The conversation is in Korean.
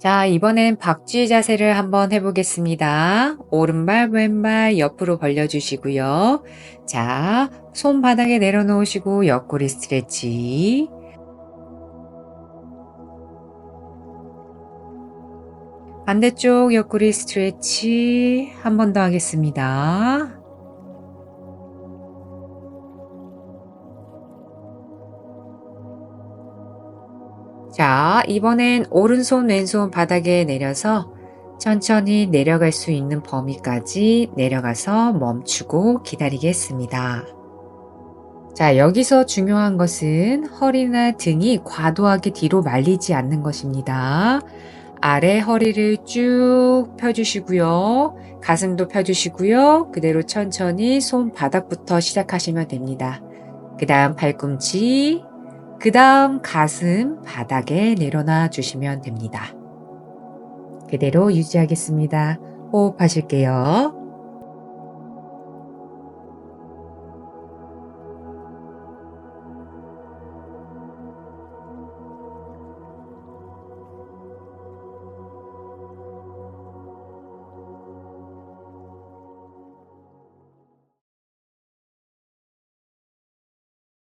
자, 이번엔 박쥐 자세를 한번 해보겠습니다. 오른발, 왼발 옆으로 벌려주시고요. 자, 손 바닥에 내려놓으시고 옆구리 스트레치. 반대쪽 옆구리 스트레치 한 번 더 하겠습니다. 자, 이번엔 오른손, 왼손 바닥에 내려서 천천히 내려갈 수 있는 범위까지 내려가서 멈추고 기다리겠습니다. 자, 여기서 중요한 것은 허리나 등이 과도하게 뒤로 말리지 않는 것입니다. 아래 허리를 쭉 펴주시고요. 가슴도 펴주시고요. 그대로 천천히 손 바닥부터 시작하시면 됩니다. 그 다음 팔꿈치, 그 다음 가슴 바닥에 내려놔 주시면 됩니다. 그대로 유지하겠습니다. 호흡하실게요.